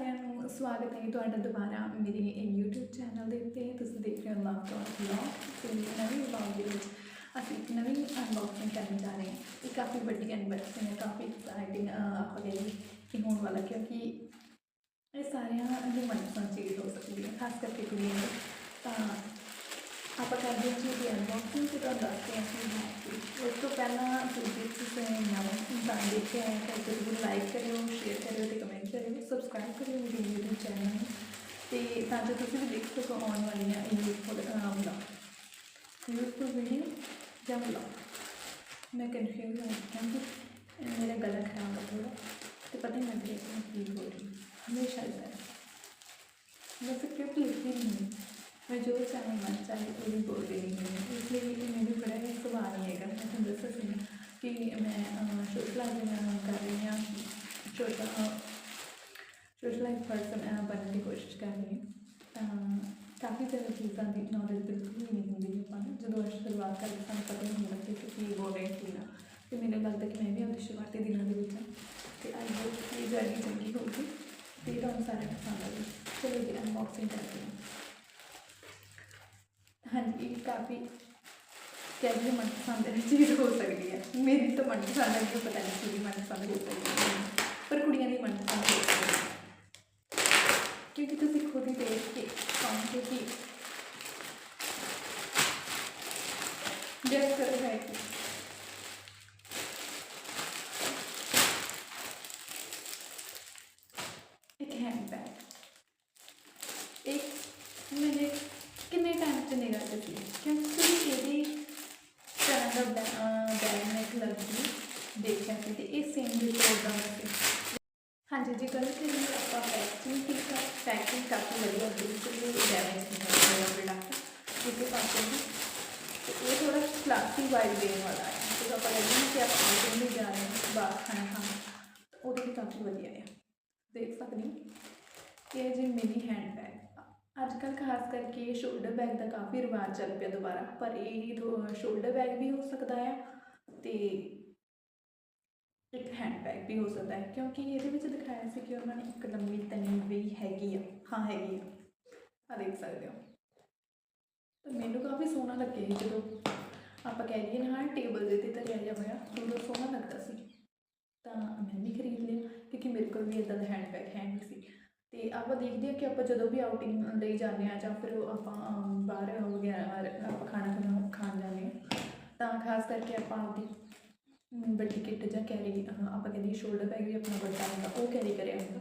ਸਾਰਿਆਂ ਨੂੰ ਸਵਾਗਤ ਹੈ ਤੁਹਾਡਾ ਦੁਬਾਰਾ ਮੇਰੇ YouTube ਚੈਨਲ ਦੇ ਉੱਤੇ। ਤੁਸੀਂ ਦੇਖ ਰਹੇ ਹੋ ਲਵ ਟਾਕ ਵਲੌਗ ਤੇ ਨਵੀਂ ਵਲੌਗ ਦੇ ਵਿੱਚ ਅਸੀਂ ਇੱਕ ਨਵੀਂ ਅਨਬਾਕਸਿੰਗ ਕਰਨ ਜਾ ਰਹੇ ਹਾਂ। ਇਹ ਕਾਫੀ ਵੱਡੀ ਅਨਬਾਕਸਿੰਗ ਹੈ, ਕਾਫੀ ਐਕਸਾਈਟਿੰਗ ਆਪਾਂ ਕਹਿੰਦੇ ਕਿ ਹੋਣ ਵਾਲਾ, ਕਿਉਂਕਿ ਇਹ ਸਾਰਿਆਂ ਦੀ ਮਨਪਸੰਦ ਚੀਜ਼ ਹੋ ਸਕਦੀ ਹੈ, ਖਾਸ ਕਰਕੇ ਕੁੜੀਆਂ ਲਈ ਤਾਂ ਆਪਾਂ ਕਰਦੇ ਹਾਂ ਜੀ ਅਨਬਾਕਸਿੰਗ ਤੇ ਤੁਹਾਨੂੰ ਦੱਸਦੇ ਹਾਂ ਕਿ ਉਸ ਤੋਂ ਪਹਿਲਾਂ ਤੁਸੀਂ ਜੇ ਨਵਾਂ ਇਨਸਾਨ ਦੇਖਿਆ ਹੈ ਤਾਂ ਜ਼ਰੂਰ ਲਾਈਕ ਕਰਿਓ ਸ਼ੇਅਰ ਕਰਿਓ ਸਬਸਕ੍ਰਾਈਬ ਕਰਿਓ ਮੇਰੇ YouTube ਚੈਨਲ ਨੂੰ ਤੇ ਤਾਂ ਜੋ ਤੁਸੀਂ ਵੀ ਦੇਖ ਸਕੋ ਆਉਣ ਵਾਲੀਆਂ ਯੂਜ਼ਫੁਲ ਵਲੌਗ ਯੂਜ਼ਫੁਲ ਵੀਡੀਓ ਜਾਂ ਵਲੌਗ ਮੈਂ ਕਨਫਿਊਜ਼ ਹਾਂ ਕਿਉਂਕਿ ਮੇਰਾ ਗਲਾ ਖਰਾਬ ਹੈ ਥੋੜਾ ਤੇ ਪਤਾ ਨਹੀਂ ਲੱਗ ਰਿਹਾ ਕਿ ਮੈਂ ਕੀ ਬੋਲ ਰਹੀ ਹਾਂ ਹਮੇਸ਼ਾ ਹੀ ਹੈ ਮੈਂ ਸਕ੍ਰਿਪਟ ਲਿਖਦੀ ਨਹੀਂ ਹਾਂ। ਮੈਂ ਜੋ ਚਾਹੇ ਮਨ ਚਾਹੇ ਉਹ ਹੀ ਬੋਲ ਰਹੀ ਹਾਂ ਇਸ ਲਈ ਇਹ ਮੈਨੂੰ ਬੜਾ ਹੀ ਸੁਭਾਅ ਨਹੀਂ ਹੈਗਾ ਮੈਂ ਤੁਹਾਨੂੰ ਦੱਸਿਆ ਸੀ ਨਾ ਕਿ ਮੈਂ ਸੋਸ਼ਲਾਈਜ਼ ਕਰ ਰਹੀ ਹਾਂ ਸੋਸ਼ਲ ਸੋਸ਼ਲਾਈਜ਼ ਪਰਸਨ ਬਣਨ ਦੀ ਕੋਸ਼ਿਸ਼ ਕਰ ਰਹੀ ਹਾਂ ਤਾਂ ਕਾਫੀ ਤਰ੍ਹਾਂ ਚੀਜ਼ਾਂ ਦੀ ਨੌਲੇਜ ਬਿਲਕੁਲ ਵੀ ਨਹੀਂ ਹੁੰਦੀ ਆਪਾਂ ਨੂੰ। ਜਦੋਂ ਅਸੀਂ ਸ਼ੁਰੂਆਤ ਕਰਦੇ ਸਾਨੂੰ ਪਤਾ ਨਹੀਂ ਹੁੰਦਾ ਕਿ ਅਸੀਂ ਕੀ ਬੋਲ ਰਹੇ ਕੀ ਨਾ। ਤੇ ਮੈਨੂੰ ਲੱਗਦਾ ਕਿ ਮੈਂ ਵੀ ਆਪਣੀ ਸ਼ੁਰੂਆਤੀ ਦਿਨਾਂ ਦੇ ਵਿੱਚ ਹਾਂ ਤੇ ਆਈ ਹੋਪ ਕਿ ਇਹ ਜਰਨੀ ਚੰਗੀ ਹੋਊਗੀ ਤੇ ਤੁਹਾਨੂੰ ਸਾਰਿਆਂ ਨੂੰ ਪਸੰਦ ਆਵੇਗੀ ਚਲੋ ਜੀ ਅਨਬਾਕਸਿੰਗ ਕਰਦੇ ਹਾਂ। ਹਾਂਜੀ ਇਹ ਕਾਫੀ ਕਹਿੰਦੇ ਮਨਪਸੰਦ ਚੀਜ਼ ਹੋ ਸਕਦੀ ਹੈ। ਮੇਰੀ ਤਾਂ ਮਨਪਸੰਦ ਹੈ ਪਤਾ ਨਹੀਂ ਕਿਹਦੀ ਮਨਪਸੰਦ ਹੋ ਸਕਦੀ ਹੈ ਪਰ ਕੁੜੀਆਂ ਦੀ ਮਨਪਸੰਦ ਹੋ ਸਕਦੀ ਹੈ ਕਿਉਂਕਿ ਤੁਸੀਂ ਖੁਦ ਹੀ ਦੇਖ ਕੇ ਕਹੋਗੇ ਕਿ ਗੈਸ ਕਰੋ ਹੈ ਕਿ ਇੱਕ ਹੈਂਡ ਬੈਗ ਇੱਕ ਮੈंने ਕਿੰਨੇ ਟਾਈਮ ਚ ਨਿਗਾਹ ਦਿੱਤੀ ਕਿਉਂਕਿ ਇਹਦੀ ਤਰ੍ਹਾਂ ਦਾ ਬੈ- ਬੈਗ ਮੈਂ ਦੇਖਿਆ ਸੀ ਤੇ ਇਹ ਸੇਮ ਦੇ ਪ੍ਰੋਗਰਾਮ ਸੀ। ਹਾਂਜੀ, ਜੀ ਗੱਲ ਕਰੀਏ ਆਪਾਂ ਪੈਕਿੰਗ ਦੀ ਪੈਕਿੰਗ ਕਾਫੀ ਵਧੀਆ ਬਿਲਕੁਲ ਡੈਮੇਜ ਨਹੀਂ ਹੋਇਆ ਪ੍ਰੋਡਕਟ ਇਹਦੇ ਪਾਸੇ ਵੀ ਤੇ ਇਹ ਥੋੜਾ ਕਲਾਸੀ ਵਾਈਬ ਦੇਣ ਵਾਲਾ ਹੈ। ਜਦੋਂ ਆਪਾਂ ਕਹਿੰਦੇ ਕਿ ਆਪਾਂ ਆਊਟਿੰਗ ਲਈ ਜਾ ਰਹੇ? ਬਾਹਰ ਖਾਣਾ ਖਾਣ। ਉਹਦੇ ਲਈ ਕਾਫੀ ਵਧੀਆ ਹੈ ਦੇਖ ਸਕਦੇ ਹੋ ਇਹ ਜੀ ਮਿਨੀ ਹੈਂਡ ਬੈਗ ਅੱਜ ਕੱਲ੍ਹ ਖਾਸ ਕਰਕੇ ਸ਼ੋਲਡਰ ਬੈਗ ਦਾ ਕਾਫੀ ਰਿਵਾਜ ਚੱਲ ਪਿਆ ਦੁਬਾਰਾ, ਪਰ ਇਹ ਸ਼ੋਲਡਰ ਬੈਗ ਵੀ ਹੋ ਸਕਦਾ ਹੈ ਤੇ ਇੱਕ ਹੈਂਡ ਬੈਗ ਵੀ ਹੋ ਸਕਦਾ ਹੈ, ਕਿਉਂਕਿ ਇਹਦੇ ਵਿੱਚ ਦਿਖਾਇਆ ਸੀ ਕਿ ਉਹਨਾਂ ਨੇ ਇੱਕ ਲੰਮੀ ਤਨੀ ਵੀ ਹੈਗੀ ਆ, ਹਾਂ ਹੈਗੀ ਆ। ਆ ਦੇਖ ਸਕਦੇ ਹੋ। ਤਾਂ ਮੈਨੂੰ ਕਾਫੀ ਸੋਹਣਾ ਲੱਗਿਆ ਜਦੋਂ ਆਪਾਂ ਕਹਿ ਲਈਏ ਨਾ ਟੇਬਲ ਦੇ ਤੇ ਧਰਿਆ ਜਾ ਹੋਇਆ, ਉਦੋਂ ਸੋਹਣਾ ਲੱਗਦਾ ਸੀ। ਕਿਉਂਕਿ ਮੇਰੇ ਕੋਲ ਵੀ ਇਦਾਂ ਦਾ ਹੈਂਡਬੈਗ ਹੈ ਨਹੀਂ ਸੀ। ਤੇ ਆਪਾਂ ਦੇਖਦੇ ਹਾਂ ਕਿ ਆਪਾਂ ਜਦੋਂ ਵੀ ਆਊਟਿੰਗ ਲਈ ਜਾਂਦੇ ਆ ਜਾਂ ਫਿਰ ਆਪਾਂ ਬਾਹਰ ਵਗੈਰਾ ਆਪਾਂ ਖਾਣਾ ਖਾਣਾ ਖਾਣ ਜਾਂਦੇ ਹਾਂ ਤਾਂ ਖਾਸ ਕਰਕੇ ਆਪਾਂ ਆਪਦੀ ਵੱਡੀ ਕਿੱਟ ਜਾਂ ਕੈਰੀ ਆਪਾਂ ਕਹਿੰਦੇ ਸ਼ੋਲਡਰ ਬੈਗ ਵੀ ਆਪਣਾ ਵੱਡਾ ਹੁੰਦਾ ਉਹ ਕੈਰੀ ਕਰਿਆ ਹੁੰਦਾ।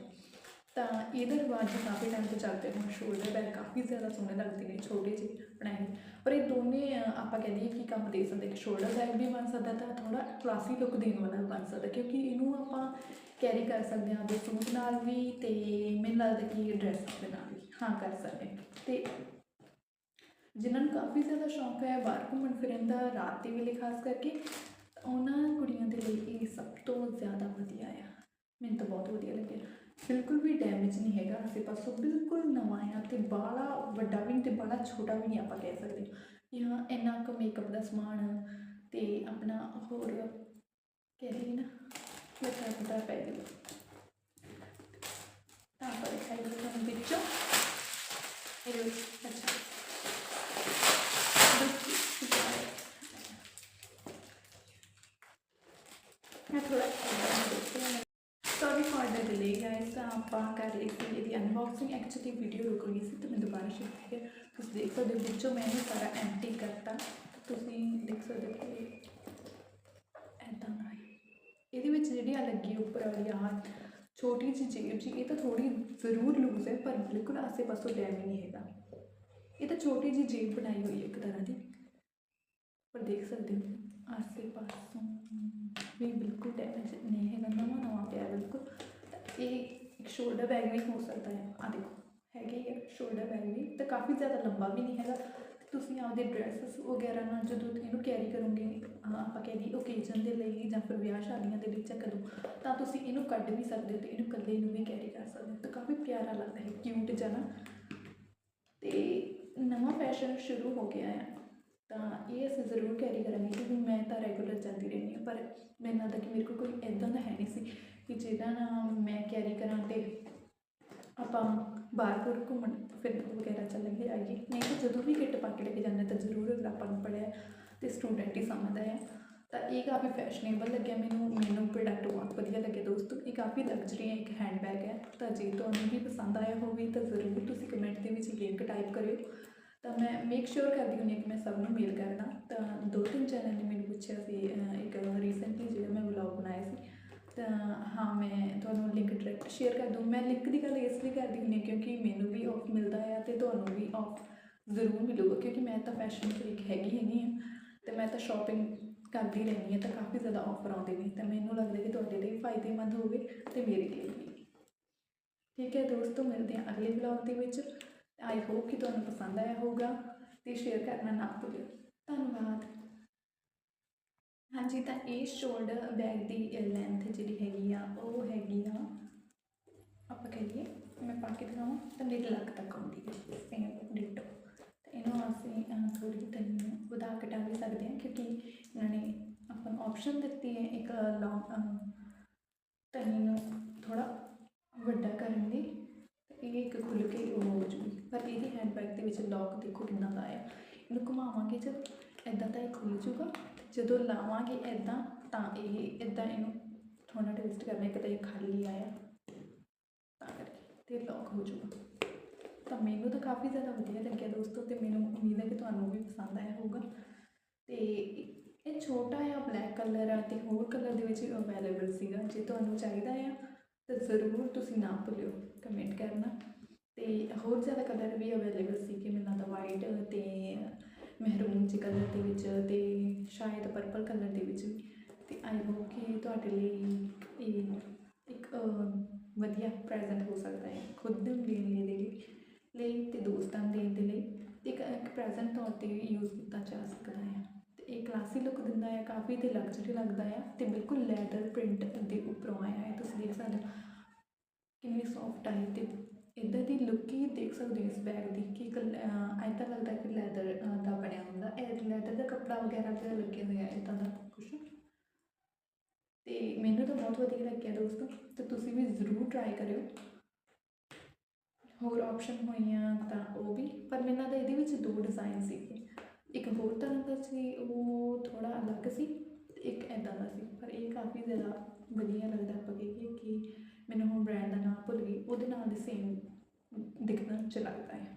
ਤਾਂ ਇਹਦਾ ਰਿਵਾਜ ਕਾਫੀ ਟਾਈਮ ਤੋਂ ਚੱਲਦੇ ਹੁਣ ਸ਼ੋਲਡਰ ਬੈਗ ਕਾਫੀ ਜ਼ਿਆਦਾ ਸੋਹਣੇ ਲੱਗਦੇ ਨੇ ਛੋਟੇ ਜਿਹੇ ਬਣਾਏ ਪਰ ਇਹ ਦੋਨੇ ਅ, ਆਪਾਂ ਕਹਿੰਦੇ ਕਿ ਕੰਮ ਦੇ ਸਕਦੇ ਕਿ ਸ਼ੋਲਡਰ ਬੈਗ ਵੀ ਬਣ ਸਕਦਾ ਤਾਂ ਥੋੜਾ ਕਲਾਸੀ ਲੁੱਕ ਦੇਣ ਵਾਲਾ ਬਣ ਸਕਦਾ ਕਿਉਂਕਿ ਕੈਰੀ ਕਰ ਸਕਦੇ ਹਾਂ ਦੇ ਸੂਟ ਨਾਲ ਵੀ ਤੇ ਮੈਨੂੰ ਲੱਗਦਾ ਕਿ ਡਰੈਸ ਦੇ ਨਾਲ ਵੀ। ਹਾਂ, ਕਰ ਸਕਦੇ ਹਾਂ। ਤੇ ਜਿਨ੍ਹਾਂ ਨੂੰ ਕਾਫੀ ਜ਼ਿਆਦਾ ਸ਼ੌਂਕ ਹੈ ਬਾਹਰ ਘੁੰਮਣ ਫਿਰਨ ਦਾ, ਰਾਤ ਦੇ ਵੇਲੇ ਖਾਸ ਕਰਕੇ, ਉਹਨਾਂ ਕੁੜੀਆਂ ਦੇ ਲਈ ਇਹ ਸਭ ਤੋਂ ਜ਼ਿਆਦਾ ਵਧੀਆ ਆ। ਮੈਨੂੰ ਤਾਂ ਬਹੁਤ ਵਧੀਆ ਲੱਗਿਆ। ਬਿਲਕੁਲ ਵੀ ਡੈਮੇਜ ਨਹੀਂ ਹੈਗਾ। ਆਸੇ ਪਾਸੋਂ ਬਿਲਕੁਲ ਨਵਾਂ ਆ ਤੇ ਬਾਹਲਾ ਵੱਡਾ ਵੀ ਨਹੀਂ ਤੇ ਬਾਹਲਾ ਛੋਟਾ ਵੀ ਨਹੀਂ ਆਪਾਂ ਕਹਿ ਸਕਦੇ। ਕਿ ਹਾਂ ਇੰਨਾ ਕੁ ਮੇਕਅਪ ਦਾ ਸਮਾਨ ਤੇ ਆਪਣਾ ਹੋਰ, ਕਹਿ ਰਹੀ ਨਾ ଛୋଟା ଛୋଟା ପାଇଦେବେ ତାପରେ अनबॉक्सिंग एक्चुअली वीडियो रुक गई थी तो मैं दोबारा शुरू करके देख सकते बिचों मैंने सारा एंटी करता तो देख सकते हो ਇਹਦੇ ਵਿੱਚ ਜਿਹੜੀ ਆ ਲੱਗੀ ਉੱਪਰ ਵਾਲੀ ਆ ਛੋਟੀ ਜਿਹੀ ਜੇਬ ਜੀ, ਇਹ ਤਾਂ ਥੋੜੀ ਜ਼ਰੂਰ ਲੂਜ਼ ਹੈ, ਪਰ ਬਿਲਕੁਲ ਆਸੇ ਪਾਸੋਂ ਡੈਮੇਜ ਨਹੀਂ ਹੈਗਾ। ਇਹ ਤਾਂ ਛੋਟੀ ਜਿਹੀ ਜੇਬ ਬਣਾਈ ਹੋਈ ਹੈ ਇੱਕ ਤਰ੍ਹਾਂ ਦੀ। ਪਰ ਦੇਖ ਸਕਦੇ ਹੋ, ਆਸੇ ਪਾਸੋਂ ਵੀ ਬਿਲਕੁਲ ਡੈਮੇਜ ਨਹੀਂ ਹੈਗਾ, ਨਵਾਂ ਨਵਾਂ ਪਿਆ ਬਿਲਕੁਲ। ਇਹ ਇੱਕ ਸ਼ੋਲਡਰ ਬੈਗ ਵੀ ਹੋ ਸਕਦਾ ਹੈ। ਆ ਦੇਖੋ, ਹੈਗੇ ਹੈ ਸ਼ੋਲਡਰ ਬੈਗ ਵੀ, ਤਾਂ ਕਾਫੀ ਜ਼ਿਆਦਾ ਲੰਬਾ ਵੀ ਨਹੀਂ ਹੈਗਾ। ਤੁਸੀਂ ਆਪਦੇ ਡਰੈਸਸ ਵਗੈਰਾ ਨਾਲ ਜਦੋਂ ਇਹਨੂੰ ਕੈਰੀ ਕਰੋਗੇ ਆਪਾਂ ਕਹਿ ਲਈਏ ਓਕੇਜ਼ਨ ਦੇ ਲਈ ਜਾਂ ਫਿਰ ਵਿਆਹ ਸ਼ਾਦੀਆਂ ਦੇ ਵਿੱਚ ਕਦੋਂ ਤਾਂ ਤੁਸੀਂ ਇਹਨੂੰ ਕੱਢ ਵੀ ਸਕਦੇ ਹੋ ਤੇ ਇਹਨੂੰ ਇਕੱਲੇ ਨੂੰ ਵੀ ਕੈਰੀ ਕਰ ਸਕਦੇ ਹੋ। ਤਾਂ ਕਾਫੀ ਪਿਆਰਾ ਲੱਗਦਾ ਹੈ ਕਿਊਟ ਜਿਹਾ ਨਾ। ਤੇ ਨਵਾਂ ਫੈਸ਼ਨ ਸ਼ੁਰੂ ਹੋ ਗਿਆ ਹੈ ਤਾਂ ਇਹ ਅਸੀਂ ਜ਼ਰੂਰ ਕੈਰੀ ਕਰਾਂਗੇ, ਕਿਉਂਕਿ ਮੈਂ ਤਾਂ ਰੈਗੂਲਰ ਜਾਂਦੀ ਰਹਿੰਦੀ ਹਾਂ, ਪਰ ਮੈਨੂੰ ਲੱਗਦਾ ਕਿ ਮੇਰੇ ਕੋਲ ਕੋਈ ਇਦਾਂ ਦਾ ਹੈ ਨਹੀਂ ਸੀ ਕਿ ਜਿਹਦਾ ਨਾਲ ਮੈਂ ਕੈਰੀ ਕਰਾਂ ਤੇ ਆਪਾਂ ਬਾਹਰ ਬੂਰ ਘੁੰਮਣ ਫਿਰਨ ਵਗੈਰਾ ਚੱਲਾਂਗੇ ਆਈਏ। ਨਹੀਂ ਤਾਂ ਜਦੋਂ ਵੀ ਕਿੱਟ ਪਾ ਕੇ ਲੈ ਕੇ ਜਾਂਦੇ ਤਾਂ ਜ਼ਰੂਰ ਅਗਰ ਆਪਾਂ ਨੂੰ ਪੜਿਆ ਅਤੇ ਸਟੂਡੈਂਟ ਹੀ ਸਮਝਦਾ ਹੈ। ਤਾਂ ਇਹ ਕਾਫੀ ਫੈਸ਼ਨੇਬਲ ਲੱਗਿਆ ਮੈਨੂੰ ਮੈਨੂੰ ਪ੍ਰੋਡਕਟ ਬਹੁਤ ਵਧੀਆ ਲੱਗਿਆ ਦੋਸਤੋ। ਇਹ ਕਾਫੀ ਲਗਜ਼ਰੀ ਹੈ, ਇੱਕ ਹੈਂਡਬੈਗ ਹੈ। ਤਾਂ ਜੇ ਤੁਹਾਨੂੰ ਵੀ ਪਸੰਦ ਆਇਆ ਹੋਵੇ ਤਾਂ ਜ਼ਰੂਰ ਤੁਸੀਂ ਕਮੈਂਟ ਦੇ ਵਿੱਚ ਲਿੰਕ ਟਾਈਪ ਕਰਿਓ। ਤਾਂ ਮੈਂ ਮੇਕ ਸ਼ੋਰ ਕਰਦੀ ਹੁੰਦੀ ਹਾਂ ਕਿ ਮੈਂ ਸਭ ਨੂੰ ਮੇਲ ਕਰਦਾ। ਤਾਂ ਦੋ ਤਿੰਨ ਚੈਨਲ ਨੇ ਮੈਨੂੰ ਪੁੱਛਿਆ ਸੀ ਅਹ, ਇੱਕ ਰੀਸੈਂਟਲੀ ਜਿਹੜਾ ਮੈਂ ਵਲੌਗ ਬਣਾਇਆ ਸੀ ਤਾਂ, ਹਾਂ, ਮੈਂ ਤੁਹਾਨੂੰ ਲਿੰਕ ਡਾਇਰੈਕਟ ਸ਼ੇਅਰ ਕਰ ਦੂੰ ਮੈਂ ਲਿੰਕ ਦੀ ਗੱਲ ਇਸ ਲਈ ਕਰਦੀ ਹੁੰਦੀ ਹਾਂ ਕਿਉਂਕਿ ਮੈਨੂੰ ਵੀ ਆਫ ਮਿਲਦਾ ਹੈ ਤੇ ਤੁਹਾਨੂੰ ਵੀ ਆਫ ਜ਼ਰੂਰ ਮਿਲੂਗਾ, ਕਿਉਂਕਿ ਮੈਂ ਤਾਂ ਫੈਸ਼ਨ ਫਰੀਕ ਹੈਗੀ ਹੈਗੀ ਆ ਤੇ ਮੈਂ ਤਾਂ ਸ਼ਾਪਿੰਗ ਕਰਦੀ ਰਹਿੰਦੀ ਹਾਂ ਤਾਂ ਕਾਫੀ ਜ਼ਿਆਦਾ ਆਫਰ ਆਉਂਦੇ ਨੇ, ਤਾਂ ਮੈਨੂੰ ਲੱਗਦਾ ਕਿ ਤੁਹਾਡੇ ਲਈ ਫਾਇਦੇਮੰਦ ਹੋਵੇ ਤੇ ਮੇਰੇ ਲਈ ਵੀ। ਠੀਕ ਹੈ ਦੋਸਤੋ, ਮਿਲਦੇ ਹਾਂ ਅਗਲੇ ਵਲੌਗ ਦੇ ਵਿੱਚ। ਆਈ ਹੋਪ ਕਿ ਤੁਹਾਨੂੰ ਪਸੰਦ ਆਇਆ ਹੋਊਗਾ ਤੇ ਸ਼ੇਅਰ ਕਰਨਾ ਨਾ ਭੁੱਲਿਓ। ਧੰਨਵਾਦ। ਹਾਂਜੀ, ਤਾਂ ਇਹ ਸ਼ੋਲਡਰ ਬੈਗ ਦੀ ਲੈਂਥ ਜਿਹੜੀ ਹੈਗੀ ਆ, ਉਹ ਹੈਗੀ ਆ, ਆਪਾਂ ਕਹੀਏ ਮੈਂ ਪਾ ਕੇ ਦਿਖਾਵਾਂ, ਤਾਂ ਮੇਰੇ ਲੱਕ ਤੱਕ ਆਉਂਦੀ ਹੈ ਸੇਮ ਡਿਟੋ ਤਾਂ। ਇਹਨੂੰ ਅਸੀਂ ਥੋੜੀ ਤਨੀ ਨੂੰ ਵਧਾ ਘਟਾ ਵੀ ਸਕਦੇ ਹਾਂ, ਕਿਉਂਕਿ ਇਹਨਾਂ ਨੇ ਆਪਾਂ ਨੂੰ ਆਪਸ਼ਨ ਦਿੱਤੀ ਹੈ ਇੱਕ ਲੌਂਗ ਤਨੀ ਨੂੰ ਥੋੜਾ ਵੱਡਾ ਕਰਨ ਦੀ ਇਹ ਇੱਕ ਖੁੱਲ ਕੇ ਉਹ ਹੋ ਜੂਗੀ। ਪਰ ਇਹਦੀ ਹੈਂਡਬੈਗ ਦੇ ਵਿੱਚ ਲੌਕ ਦੇਖੋ ਕਿੰਨਾ ਦਾ ਆਇਆ ਇਹਨੂੰ ਘੁਮਾਵਾਂਗੇ ਜਦ ਐਦਾਂ ਤਾਂ ਇਹ ਖੁੱਲ ਜੂਗਾ। ਜਦੋਂ ਲਾਵਾਂਗੇ ਐਦਾਂ ਤਾਂ ਇਹ ਐਦਾਂ ਇਹਨੂੰ ਥੋੜਾ ਟਵਿਸਟ ਕਰਨਾ, ਇੱਕ ਤਾਂ ਇਹ ਖਾਲੀ ਆਇਆ। ਤਾਂ ਕਰਕੇ ਤੇ ਲੌਕ ਹੋ ਜਾਊਗਾ। ਤਾਂ ਮੈਨੂੰ ਤਾਂ ਕਾਫੀ ਜ਼ਿਆਦਾ ਵਧੀਆ ਲੱਗਿਆ ਦੋਸਤੋ ਤੇ ਮੈਨੂੰ ਉਮੀਦ ਹੈ ਕਿ ਤੁਹਾਨੂੰ ਵੀ ਪਸੰਦ ਆਇਆ ਹੋਊਗਾ। ਤੇ ਇਹ ਛੋਟਾ ਆ ਬਲੈਕ ਕਲਰ ਆ ਤੇ ਹੋਰ ਕਲਰ ਦੇ ਵਿੱਚ ਅਵੇਲੇਬਲ ਸੀਗਾ, ਜੇ ਤੁਹਾਨੂੰ ਚਾਹੀਦਾ ਆ, ਤਾਂ ਜ਼ਰੂਰ ਤੁਸੀਂ ਨਾ ਭੁੱਲਿਓ ਕਮੈਂਟ ਕਰਨਾ। ਤੇ ਹੋਰ ਜ਼ਿਆਦਾ ਕਲਰ ਵੀ ਅਵੇਲੇਬਲ ਸੀ ਕਿ ਮੈਨੂੰ ਤਾਂ ਵਾਈਟ ਤੇ ਮਹਿਰੂਨ 'ਚ ਕਲਰ ਦੇ ਵਿੱਚ ਤੇ ਸ਼ਾਇਦ ਪਰਪਲ ਕਲਰ ਦੇ ਵਿੱਚ ਵੀ ਤੇ ਆਈ ਹੋਪ ਕਿ ਤੁਹਾਡੇ ਲਈ ਇਹ ਇੱਕ ਵਧੀਆ ਪ੍ਰੈਜ਼ੈਂਟ ਹੋ ਸਕਦਾ ਹੈ ਖੁਦ ਨੂੰ ਦੇਣ ਲਈ ਦੇ ਲਈ ਲਈ ਤੇ ਦੋਸਤਾਂ ਨੂੰ ਦੇਣ ਦੇ ਲਈ। ਤੇ ਇੱਕ ਪ੍ਰੈਜ਼ੈਂਟ ਤੌਰ ਤੇ ਯੂਜ਼ ਕੀਤਾ ਜਾ ਸਕਦਾ ਹੈ। ਤੇ ਇਹ ਕਲਾਸੀ ਲੁੱਕ ਦਿੰਦਾ ਹੈ, ਕਾਫੀ ਤੇ ਲਗਜ਼ਰੀ ਲੱਗਦਾ ਹੈ ਤੇ ਬਿਲਕੁਲ ਲੈਦਰ ਪ੍ਰਿੰਟ ਦੇ ਉੱਪਰੋਂ ਆਇਆ ਹੈ। ਤੁਸੀਂ ਦੇਖ ਸਕਦੇ ਕਿੰਨੀ ਸੌਫਟ ਆਈ ਤੇ ਇਦਾਂ ਦੀ ਲੁੱਕ ਹੀ ਦੇਖ ਸਕਦੇ ਹੋ ਇਸ ਬੈਗ ਦੀ ਕਿ ਐਦਾਂ ਲੱਗਦਾ ਕਿ ਲੈਦਰ ਦਾ ਬਣਿਆ ਹੁੰਦਾ। ਇਹ ਲੈਦਰ ਦਾ ਕੱਪੜਾ ਵਗੈਰਾ ਤੇ ਲੱਗਿਆ ਹੋਇਆ ਇਦਾਂ ਦਾ ਕੁਝ ਤੇ ਮੈਨੂੰ ਤਾਂ ਬਹੁਤ ਵਧੀਆ ਲੱਗਿਆ ਦੋਸਤੋ, ਤੇ ਤੁਸੀਂ ਵੀ ਜ਼ਰੂਰ ਟਰਾਈ ਕਰਿਓ। ਹੋਰ ਆਪਸ਼ਨ ਹੋਈਆਂ ਤਾਂ ਉਹ ਵੀ, ਪਰ ਮੇਰੇ ਨਾਲ ਇਹਦੇ ਵਿੱਚ ਦੋ ਡਿਜ਼ਾਈਨ ਸੀਗੇ। ਇੱਕ ਹੋਰ ਤਰ੍ਹਾਂ ਦਾ ਸੀ, ਉਹ ਥੋੜਾ ਅਲੱਗ ਸੀ ਇੱਕ ਐਦਾਂ ਦਾ ਸੀ। ਪਰ ਇਹ ਕਾਫੀ ਜ਼ਿਆਦਾ ਵਧੀਆ ਲੱਗਦਾ ਆਪਾਂ ਕਹੀਏ ਕਿ ਮੈਨੂੰ ਹੁਣ ਬ੍ਰਾਂਡ ਦਾ ਨਾਮ ਭੁੱਲ ਗਈ, ਉਹਦੇ ਨਾਲ ਦੇ ਸੇਮ ਦਿਖਣਾ ਚ ਲੱਗਦਾ ਹੈ।